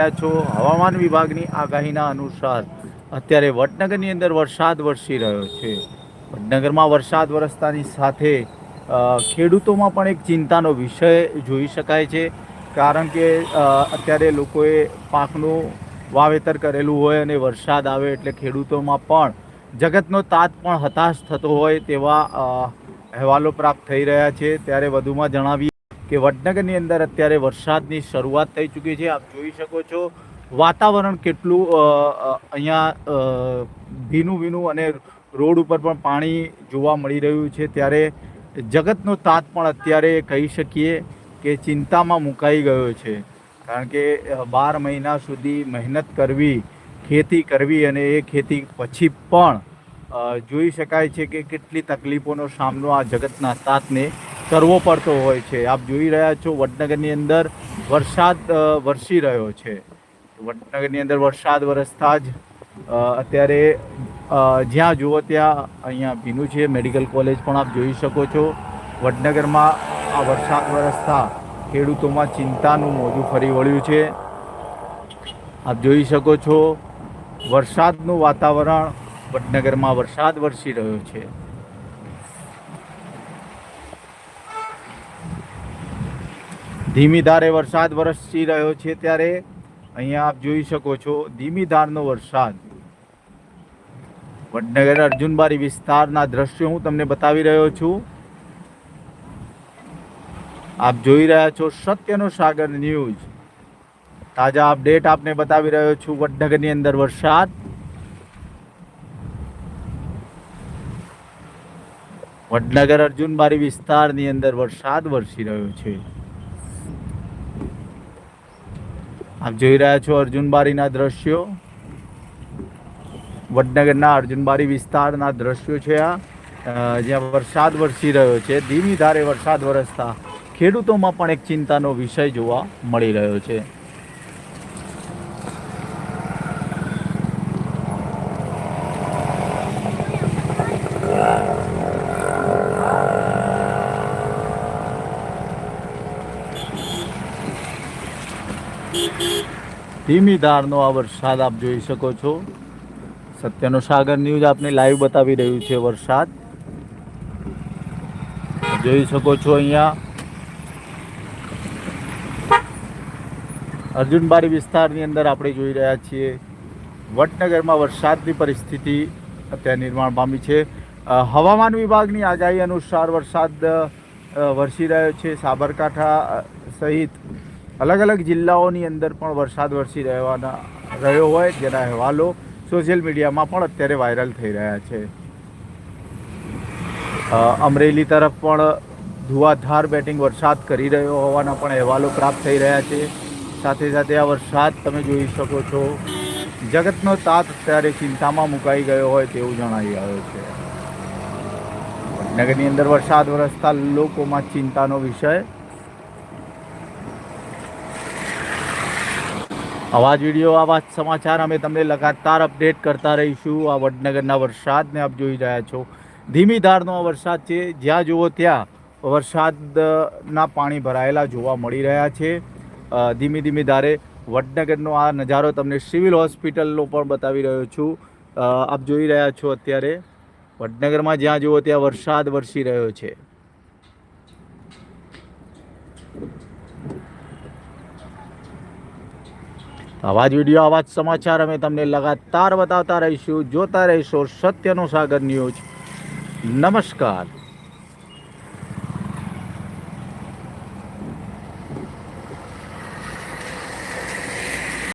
છો. હવામાન વિભાગની આગાહીના અનુસાર અત્યારે વડનગરની અંદર વરસાદ વરસી રહ્યો છે. વડનગરમાં વરસાદ વરસતાની સાથે ખેડૂતોમાં પણ એક ચિંતાનો વિષય જોઈ શકાય છે. કારણ કે અત્યારે લોકોએ પાકનું વાવેતર કરેલું હોય અને વરસાદ આવે એટલે ખેડૂતોમાં પણ જગતનો તાત પણ હતાશ થતો હોય તેવા અહેવાલો પ્રાપ્ત થઈ રહ્યા છે. ત્યારે વધુમાં જણાવીએ કે વડનગરની અંદર અત્યારે વરસાદની શરૂઆત થઈ ચૂકી છે. આપ જોઈ શકો છો વાતાવરણ કેટલું અહીંયા ભીનું ભીનું અને રોડ ઉપર પણ પાણી જોવા મળી રહ્યું છે. ત્યારે જગતનો તાત પણ અત્યારે કહી શકીએ કે ચિંતામાં મુકાઈ ગયો છે. કારણ કે બાર મહિના સુધી મહેનત કરવી, ખેતી કરવી અને એ ખેતી પછી પણ જોઈ શકાય છે કે કેટલી તકલીફોનો સામનો આ જગતના તાતને કરવો પડતો હોય છે. આપ જોઈ રહ્યા છો વડનગરની અંદર વરસાદ વરસી રહ્યો છે. વડનગરની અંદર વરસાદ વરસતા જ અત્યારે જ્યાં જુઓ ત્યાં અહીંયા ભીનું છે. મેડિકલ કોલેજ પણ આપ જોઈ શકો છો. વડનગરમાં આ વરસાદ વરસતા ખેડૂતોમાં ચિંતાનું મોજું ફરી વળ્યું છે. આપ જોઈ શકો છો વરસાદનું વાતાવરણ વડનગરમાં વરસાદ વરસી રહ્યો છે. ધીમી ધારે વરસાદ વરસી રહ્યો છે ત્યારે અહીંયા આપ જોઈ શકો છો ધીમી ધારનો વરસાદ. વડનગર અર્જુનબારી વિસ્તારના દ્રશ્યો હું તમને બતાવી રહ્યો છું. આપ જોઈ રહ્યા છો સત્યનો સાગર ન્યૂઝ. તાજા અપડેટ આપને બતાવી રહ્યો છું વડનગરની અંદર વરસાદ. વડનગર અર્જુનબારી વિસ્તારની અંદર વરસાદ વરસી રહ્યો છે. આપ જોઈ રહ્યા છો અર્જુનબારીના દ્રશ્યો. વડનગરના અર્જુનબારી વિસ્તારના દ્રશ્યો છે આ. જ્યાં વરસાદ વરસી રહ્યો છે. ધીમી ધારે વરસાદ વરસતા ખેડૂતોમાં પણ એક ચિંતાનો વિષય જોવા મળી રહ્યો છે. ધીમી ધારનો આ વરસાદ આપ જોઈ શકો છો. સત્યનો સાગર ન્યૂઝ આપને લાઈવ બતાવી રહ્યું છે વરસાદ. જોઈ શકો છો અહીંયા. અર્જુનબારી વિસ્તારની અંદર આપણે જોઈ રહ્યા છીએ. વડનગરમાં વરસાદની પરિસ્થિતિ અત્યારે નિર્માણ પામી છે. હવામાન વિભાગની આગાહી અનુસાર વરસાદ વરસી રહ્યો છે. સાબરકાંઠા સહિત અલગ અલગ જિલ્લાઓની અંદર પણ વરસાદ વરસી રહેવાના, રહ્યો હોય જેના અહેવાલો સોશિયલ મીડિયામાં પણ અત્યારે વાયરલ થઈ રહ્યા છે. અમરેલી તરફ પણ ધુઆધાર બેટિંગ વરસાદ કરી રહ્યો હોવાના પણ અહેવાલો પ્રાપ્ત થઈ રહ્યા છે. સાથે સાથે આ વરસાદ તમે જોઈ શકો છો. જગતનો તાત અત્યારે ચિંતામાં મુકાઈ ગયો હોય તેવું જણાઈ આવ્યું છે. વડનગરની અંદર વરસાદ વરસતા લોકોમાં ચિંતાનો વિષય આવા જ વીડિયો, આવા જ સમાચાર અમે તમને લગાતાર અપડેટ કરતા રહીશું. આ વડનગરના વરસાદને આપ જોઈ રહ્યા છો. ધીમી ધારનો આ વરસાદ છે. જ્યાં જુઓ ત્યાં વરસાદના પાણી ભરાયેલા જોવા મળી રહ્યા છે. ધીમી ધીમી ધારે વડનગરનો આ નજારો તમને સિવિલ હોસ્પિટલનો પણ બતાવી રહ્યો છું. આપ જોઈ રહ્યા છો અત્યારે. વડનગરમાં જ્યાં જુઓ ત્યાં વરસાદ વરસી રહ્યો છે. આવા જ વીડિયો, આવા જ સમાચાર અમે તમને લગાતાર બતાવતા રહીશું, જોતા રહીશો, સત્યનો સાગર ન્યૂઝ. નમસ્કાર.